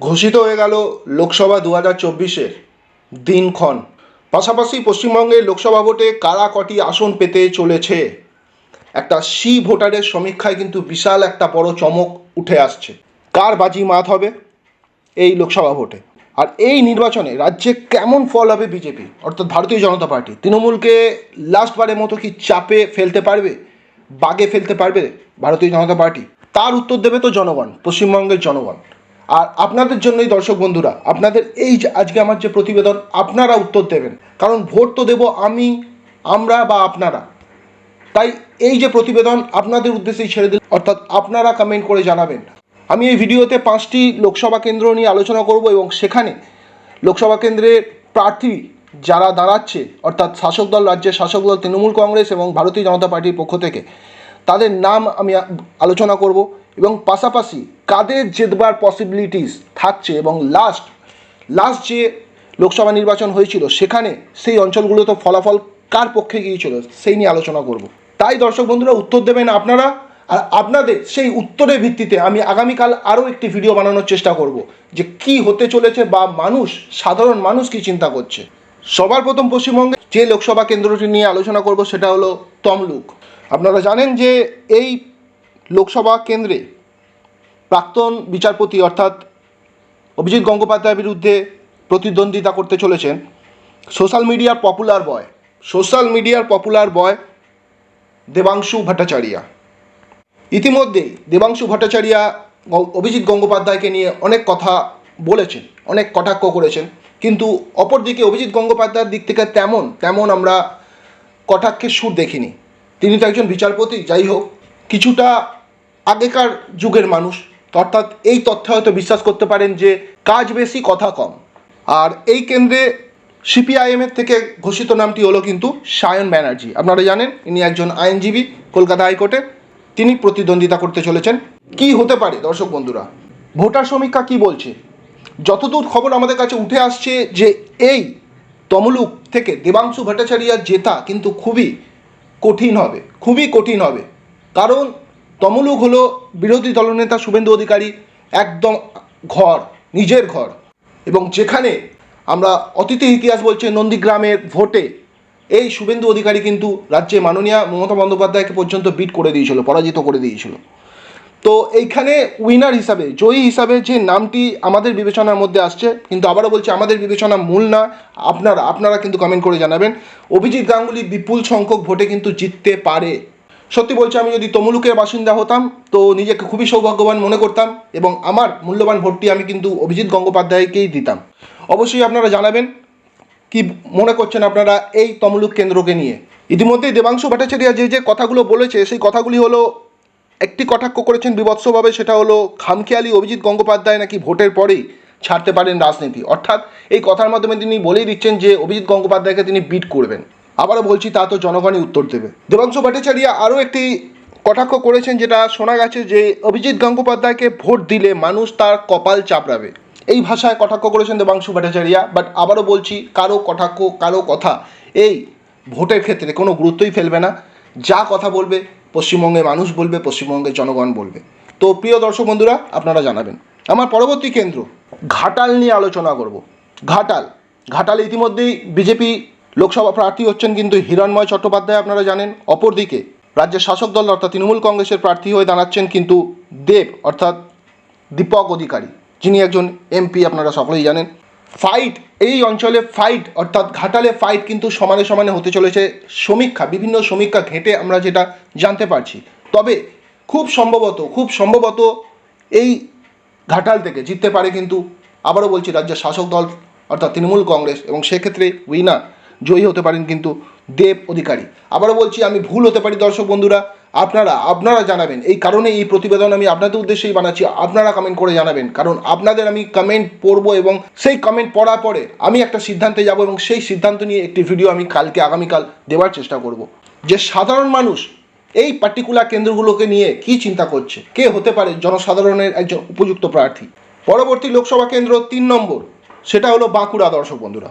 ঘোষিত হয়ে গেল লোকসভা দু হাজার চব্বিশের দিনক্ষণ। পাশাপাশি পশ্চিমবঙ্গের লোকসভা ভোটে কারা কটি আসন পেতে চলেছে? একটা সি ভোটারের সমীক্ষায় কিন্তু বিশাল একটা বড় চমক উঠে আসছে। কার বাজি মাত হবে এই লোকসভা ভোটে? আর এই নির্বাচনে রাজ্যে কেমন ফল হবে বিজেপি, অর্থাৎ ভারতীয় জনতা পার্টি? তৃণমূলকে লাস্টবারের মতো কি চাপে ফেলতে পারবে? বাগে ফেলতে পারবে ভারতীয় জনতা পার্টি? তার উত্তর দেবে তো জনগণ, পশ্চিমবঙ্গের জনগণ। আর আপনাদের জন্যই দর্শক বন্ধুরা, আপনাদের এই যে আজকে আমার যে প্রতিবেদন, আপনারা উত্তর দেবেন। কারণ ভোট তো দেব আমি, আমরা বা আপনারা। তাই এই যে প্রতিবেদন, আপনাদের উদ্দেশ্যেই ছেড়ে দিল অর্থাৎ আপনারা কমেন্ট করে জানাবেন। আমি এই ভিডিওতে পাঁচটি লোকসভা কেন্দ্র নিয়ে আলোচনা করব এবং সেখানে লোকসভা কেন্দ্রের প্রার্থী যারা দাঁড়াচ্ছে, অর্থাৎ শাসক দল, রাজ্যের শাসক দল, তৃণমূল কংগ্রেস এবং ভারতীয় জনতা পার্টির পক্ষ থেকে, তাদের নাম আমি আলোচনা করব। এবং পাশাপাশি কাদের জেতবার পসিবিলিটিস থাকছে এবং লাস্ট লাস্ট যে লোকসভা নির্বাচন হয়েছিল, সেখানে সেই অঞ্চলগুলোতে ফলাফল কার পক্ষে গিয়েছিল, সেই নিয়ে আলোচনা করব। তাই দর্শক বন্ধুরা, উত্তর দেবেন আপনারা, আর আপনাদের সেই উত্তরের ভিত্তিতে আমি আগামীকাল আরও একটি ভিডিও বানানোর চেষ্টা করব, যে কি হতে চলেছে বা মানুষ, সাধারণ মানুষ কি চিন্তা করছে। সবার প্রথম পশ্চিমবঙ্গে যে লোকসভা কেন্দ্রটি নিয়ে আলোচনা করব, সেটা হলো তমলুক। আপনারা জানেন যে এই লোকসভা কেন্দ্রে প্রাক্তন বিচারপতি অর্থাৎ অভিজিৎ গঙ্গোপাধ্যায়ের বিরুদ্ধে প্রতিদ্বন্দ্বিতা করতে চলেছেন সোশ্যাল মিডিয়ার পপুলার বয়, সোশ্যাল মিডিয়ার পপুলার বয় দেবাংশু ভট্টাচার্যা। ইতিমধ্যেই দেবাংশু ভট্টাচার্যা অভিজিৎ গঙ্গোপাধ্যায়কে নিয়ে অনেক কথা বলেছেন, অনেক কটাক্ষ করেছেন, কিন্তু অপরদিকে অভিজিৎ গঙ্গোপাধ্যায়ের দিক থেকে তেমন তেমন আমরা কটাক্ষের সুর দেখিনি। তিনি তো একজন বিচারপতি, যাই হোক, কিছুটা আগেকার যুগের মানুষ। অর্থাৎ এই তথ্যে হয়তো বিশ্বাস করতে পারেন যে কাজ বেশি, কথা কম। আর এই কেন্দ্রে সিপিআইএমের থেকে ঘোষিত নামটি হলো কিন্তু সায়ন ব্যানার্জি। আপনারা জানেন, ইনি একজন আইনজীবী কলকাতা হাইকোর্টে। তিনি প্রতিদ্বন্দ্বিতা করতে চলেছেন। কি হতে পারে, দর্শক বন্ধুরা? ভোটার সমীক্ষা কি বলছে? যতদূর খবর আমাদের কাছে উঠে আসছে যে এই তমলুক থেকে দেবাংশু ভট্টাচার্যার জেতা কিন্তু খুবই কঠিন হবে, খুবই কঠিন হবে। কারণ তমলুক হলো বিরোধী দলনেতা শুভেন্দু অধিকারী একদম ঘর, নিজের ঘর। এবং যেখানে আমরা অতীতের ইতিহাস বলছে নন্দীগ্রামের ভোটে এই শুভেন্দু অধিকারী কিন্তু রাজ্যে মাননীয় মমতা বন্দ্যোপাধ্যায়কে পর্যন্ত বিট করে দিয়েছিল, পরাজিত করে দিয়েছিল। তো এইখানে উইনার হিসাবে, জয়ী হিসাবে যে নামটি আমাদের বিবেচনার মধ্যে আসছে, কিন্তু আবারও বলছি আমাদের বিবেচনা মূল না, আপনারা আপনারা কিন্তু কমেন্ট করে জানাবেন। অভিজিৎ গাঙ্গুলি বিপুল সংখ্যক ভোটে কিন্তু জিততে পারে। সত্যি বলছি, আমি যদি তমলুকের বাসিন্দা হতাম, তো নিজেকে খুবই সৌভাগ্যবান মনে করতাম এবং আমার মূল্যবান ভোটটি আমি কিন্তু অভিজিৎ গঙ্গোপাধ্যায়কেই দিতাম। অবশ্যই আপনারা জানাবেন কি মনে করছেন আপনারা এই তমলুক কেন্দ্রকে নিয়ে। ইতিমধ্যেই দেবাংশু ভট্টাচার্য যে যে কথাগুলো বলেছে, সেই কথাগুলি হলো একটি কটাক্ষ করেছেন বিভৎসভাবে, সেটা হলো খামখেয়ালি অভিজিৎ গঙ্গোপাধ্যায় নাকি ভোটের পরেই ছাড়তে পারেন রাজনীতি। অর্থাৎ এই কথার মাধ্যমে তিনি বলেই দিচ্ছেন যে অভিজিৎ গঙ্গোপাধ্যায়কে তিনি বিট করবেন। আবারও বলছি, তা তো জনগণই উত্তর দেবে। দেবাংশু ভট্টাচার্য আরও একটি কটাক্ষ করেছেন, যেটা শোনা গেছে যে, অভিজিৎ গঙ্গোপাধ্যায়কে ভোট দিলে মানুষ তার কপাল চাপড়াবে। এই ভাষায় কটাক্ষ করেছেন দেবাংশু ভট্টাচার্য, বাট আবারও বলছি, কারও কটাক্ষ, কারও কথা, এই ভোটের ক্ষেত্রে কোনো গুরুত্বই ফেলবে না। যা কথা বলবে, পশ্চিমবঙ্গের মানুষ বলবে, পশ্চিমবঙ্গের জনগণ বলবে। তো প্রিয় দর্শক বন্ধুরা, আপনারা জানাবেন, আমার পরবর্তী কেন্দ্র, ঘাটাল নিয়ে আলোচনা করব। ঘাটাল, ঘাটালে ইতিমধ্যেই বিজেপি লোকসভা প্রার্থী হচ্ছেন কিন্তু হিরণময় চট্টোপাধ্যায়, আপনারা জানেন। অপরদিকে রাজ্যের শাসক দল অর্থাৎ তৃণমূল কংগ্রেসের প্রার্থী হয়ে দাঁড়াচ্ছেন কিন্তু দেব, অর্থাৎ দীপক অধিকারী, যিনি একজন এমপি, আপনারা সকলেই জানেন। ফাইট, এই অঞ্চলে ফাইট, অর্থাৎ ঘাটালে ফাইট কিন্তু সমানে সমানে হতে চলেছে। সমীক্ষা, বিভিন্ন সমীক্ষা ঘেঁটে আমরা যেটা জানতে পারছি। তবে খুব সম্ভবত খুব সম্ভবত এই ঘাটাল থেকে জিততে পারে কিন্তু, আবারও বলছি, রাজ্যের শাসক দল, অর্থাৎ তৃণমূল কংগ্রেস এবং সেক্ষেত্রে উইনার জয়ী হতে পারেন কিন্তু দেব অধিকারী। আবারও বলছি, আমি ভুল হতে পারি দর্শক বন্ধুরা। আপনারা আপনারা জানাবেন। এই কারণে এই প্রতিবেদন আমি আপনাদের উদ্দেশ্যেই বানাচ্ছি। আপনারা কমেন্ট করে জানাবেন। কারণ আপনাদের আমি কমেন্ট পড়ব এবং সেই কমেন্ট পড়ার পরে আমি একটা সিদ্ধান্তে যাব এবং সেই সিদ্ধান্ত নিয়ে একটি ভিডিও আমি কালকে, আগামীকাল দেওয়ার চেষ্টা করব। যে সাধারণ মানুষ এই পার্টিকুলার কেন্দ্রগুলোকে নিয়ে কি চিন্তা করছে? কে হতে পারে জনসাধারণের একজন উপযুক্ত প্রার্থী? পরবর্তী লোকসভা কেন্দ্র তিন নম্বর। সেটা হলো বাঁকুড়া দর্শক বন্ধুরা।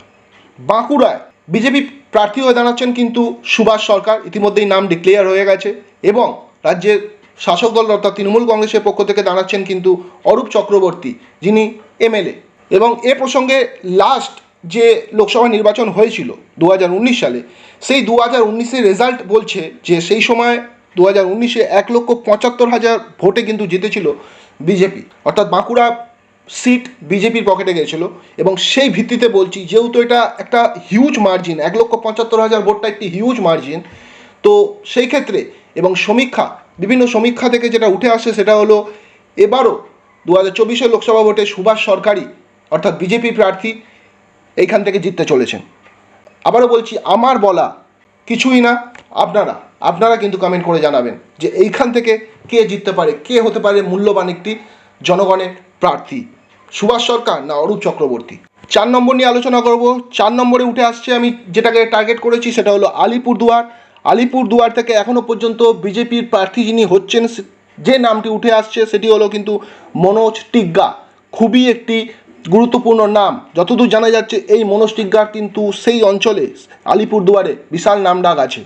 বাঁকুড়ায় বিজেপি প্রার্থী হয়ে দাঁড়াচ্ছেন কিন্তু সুভাষ সরকার ইতিমধ্যেই নাম ডিক্লেয়ার হয়ে গেছে এবং রাজ্যের শাসক দল অর্থাৎ তৃণমূল কংগ্রেসের পক্ষ থেকে দাঁড়াচ্ছেন কিন্তু অরূপ চক্রবর্তী, যিনি এমএলএ। এবং এ প্রসঙ্গে লাস্ট যে লোকসভা নির্বাচন হয়েছিল দু হাজার উনিশ সালে, সেই দু হাজার রেজাল্ট বলছে যে সেই সময় দু হাজার উনিশে এক লক্ষ পঁচাত্তর হাজার ভোটে কিন্তু জিতেছিল বিজেপি। অর্থাৎ বাঁকুড়া সিট বিজেপির পকেটে গেছিল এবং সেই ভিত্তিতে বলছি, যেহেতু এটা একটা হিউজ মার্জিন এক লক্ষ পঁচাত্তর হাজার ভোটটা একটি হিউজ মার্জিন তো সেই ক্ষেত্রে এবং সমীক্ষা, বিভিন্ন সমীক্ষা থেকে যেটা উঠে আসছে সেটা হলো, এবারও দু হাজার চব্বিশের লোকসভা ভোটে সুভাষ সরকারি অর্থাৎ বিজেপি প্রার্থী, এইখান থেকে জিততে চলেছেন। আবারও বলছি, আমার বলা কিছুই না, আপনারা আপনারা কিন্তু কমেন্ট করে জানাবেন যে এইখান থেকে কে জিততে পারে, কে হতে পারে মূল্যবান একটি জনগণের প্রার্থী সুভাষ সরকার না অরূপ চক্রবর্তী? চার নম্বর নিয়ে আলোচনা করব। চার নম্বরে উঠে আসছে আমি যেটাকে টার্গেট করেছি সেটা হলো আলিপুরদুয়ার আলিপুরদুয়ার থেকে এখনও পর্যন্ত বিজেপির প্রার্থী যিনি হচ্ছেন যে নামটি উঠে আসছে সেটি হলো কিন্তু মনোজ টিগ্গা। খুবই একটি গুরুত্বপূর্ণ নাম। যতদূর জানা যাচ্ছে এই মনোজ টিগ্গার কিন্তু সেই অঞ্চলে আলিপুরদুয়ারে বিশাল নাম ডাক আছে।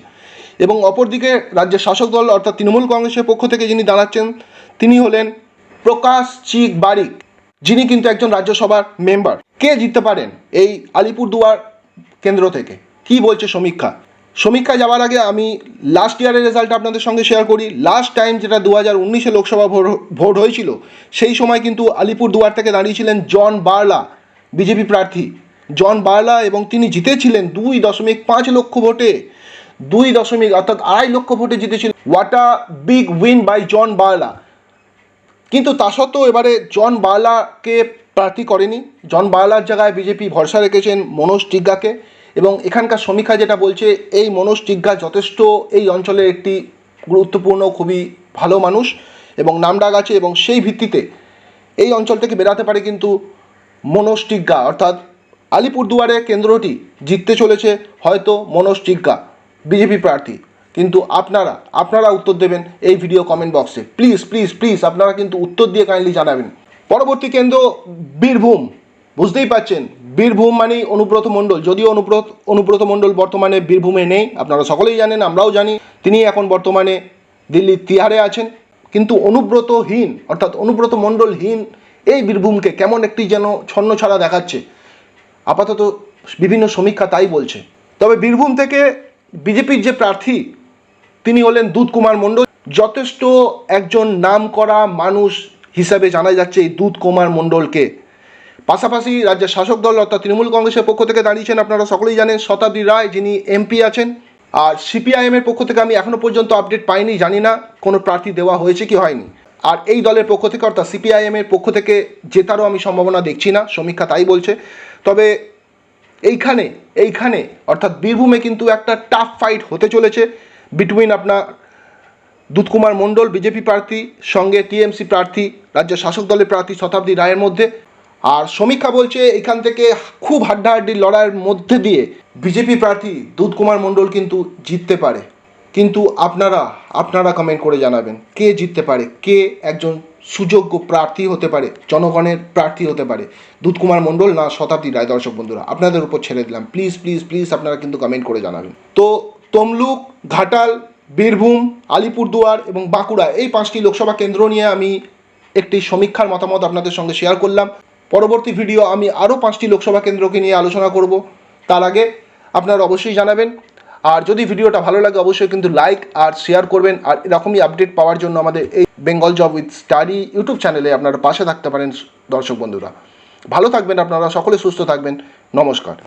এবং অপরদিকে রাজ্যের শাসক দল অর্থাৎ তৃণমূল কংগ্রেসের পক্ষ থেকে যিনি দাঁড়াচ্ছেন, তিনি হলেন প্রকাশ চিক বারিক, যিনি কিন্তু একজন রাজ্যসভার মেম্বার। কে জিততে পারেন এই আলিপুরদুয়ার কেন্দ্র থেকে? কি বলছে সমীক্ষা? সমীক্ষা যাওয়ার আগে আমি লাস্ট ইয়ারের রেজাল্ট আপনাদের সঙ্গে শেয়ার করি। লাস্ট টাইম যেটা দু হাজার উনিশে লোকসভা ভোট- হয়েছিল, সেই সময় কিন্তু আলিপুরদুয়ার থেকে দাঁড়িয়েছিলেন জন বার্লা, বিজেপি প্রার্থী। জন বার্লা এবং তিনি জিতেছিলেন দুই দশমিক পাঁচ লক্ষ ভোটে। দুই দশমিক অর্থাৎ আড়াই লক্ষ ভোটে জিতেছিলেন what a big win by John Barla কিন্তু তা সত্ত্বেও এবারে জন বার্লাকে প্রার্থী করেনি। জন বার্লার জায়গায় বিজেপি ভরসা রেখেছেন মনোজ টিগ্গাকে এবং এখানকার সমীক্ষা যেটা বলছে, এই মনোজ টিগ্গা যথেষ্ট এই অঞ্চলের একটি গুরুত্বপূর্ণ, খুবই ভালো মানুষ এবং নাম ডাক আছে এবং সেই ভিত্তিতে এই অঞ্চল থেকে বেরাতে পারে কিন্তু মনোজ টিগ্গা। অর্থাৎ আলিপুরদুয়ারে কেন্দ্রটি জিততে চলেছে হয়তো মনোজ টিগ্গা, বিজেপি প্রার্থী। কিন্তু আপনারা আপনারা উত্তর দেবেন এই ভিডিও কমেন্ট বক্সে প্লিজ প্লিজ প্লিজ আপনারা কিন্তু উত্তর দিয়ে কাইন্ডলি জানাবেন। পরবর্তী কেন্দ্র, বীরভূম। বুঝতেই পাচ্ছেন, বীরভূম মানেই অনুব্রত মণ্ডল। যদিও অনুব্রত অনুব্রত মণ্ডল বর্তমানে বীরভূমে নেই, আপনারা সকলেই জানেন, আমরাও জানি, তিনি এখন বর্তমানে দিল্লির তিহারে আছেন। কিন্তু অনুব্রতহীন, অর্থাৎ অনুব্রত মণ্ডলহীন এই বীরভূমকে কেমন একটি যেন ছন্ন ছাড়া দেখাচ্ছে, আপাতত বিভিন্ন সমীক্ষা তাই বলছে। তবে বীরভূম থেকে বিজেপির যে প্রার্থী তিনি হলেন দুধ কুমার মণ্ডল। যথেষ্ট একজন নামকরা মানুষ হিসাবে জানা যাচ্ছে এই দুধ কুমার মণ্ডলকে। পাশাপাশি রাজ্যের শাসক দল অর্থাৎ তৃণমূল কংগ্রেসের পক্ষ থেকে দাঁড়িয়েছেন আপনারা সকলেই জানেন শতাব্দী রায়, যিনি এমপি আছেন। আর সিপিআইএমের পক্ষ থেকে আমি এখনও পর্যন্ত আপডেট পাইনি, জানি না, কোনো প্রার্থী দেওয়া হয়েছে কি হয়নি। আর এই দলের পক্ষ থেকে অর্থাৎ সিপিআইএমের পক্ষ থেকে জেতারও আমি সম্ভাবনা দেখছি না, সমীক্ষা তাই বলছে। তবে এইখানে এইখানে অর্থাৎ বীরভূমে কিন্তু একটা টাফ ফাইট হতে চলেছে। বিটুইন আপনার দুধকুমার মণ্ডল বিজেপি প্রার্থী, সঙ্গে টিএমসি প্রার্থী রাজ্যের শাসক দলের প্রার্থী শতাব্দী রায়ের মধ্যে। আর সমীক্ষা বলছে এখান থেকে খুব হাড্ডাহাড্ডি লড়াইয়ের মধ্যে দিয়ে বিজেপি প্রার্থী দুধকুমার মণ্ডল কিন্তু জিততে পারে। কিন্তু আপনারা আপনারা কমেন্ট করে জানাবেন, কে জিততে পারে? কে একজন সুযোগ্য প্রার্থী হতে পারে? জনগণের প্রার্থী হতে পারে? দুধকুমার মণ্ডল না শতাব্দী রায়, দর্শক বন্ধুরা? আপনাদের উপর ছেড়ে দিলাম। প্লিজ প্লিজ প্লিজ আপনারা কিন্তু কমেন্ট করে জানাবেন। তো তমলুক, ঘাটাল, বীরভূম, আলিপুরদুয়ার এবং বাঁকুড়া এই পাঁচটি লোকসভা কেন্দ্র নিয়ে আমি একটি সমীক্ষার মতামত আপনাদের সঙ্গে শেয়ার করলাম। পরবর্তী ভিডিও আমি আরও পাঁচটি লোকসভা কেন্দ্রকে নিয়ে আলোচনা করব। তার আগে আপনারা অবশ্যই জানাবেন। আর যদি ভিডিওটা ভালো লাগে, অবশ্যই কিন্তু লাইক আর শেয়ার করবেন। আর এরকমই আপডেট পাওয়ার জন্য আমাদের এই Bengal job with study YouTube চ্যানেলে আপনারা পাশে থাকতে পারেন দর্শক বন্ধুরা। ভালো থাকবেন আপনারা, সকলে সুস্থ থাকবেন। নমস্কার।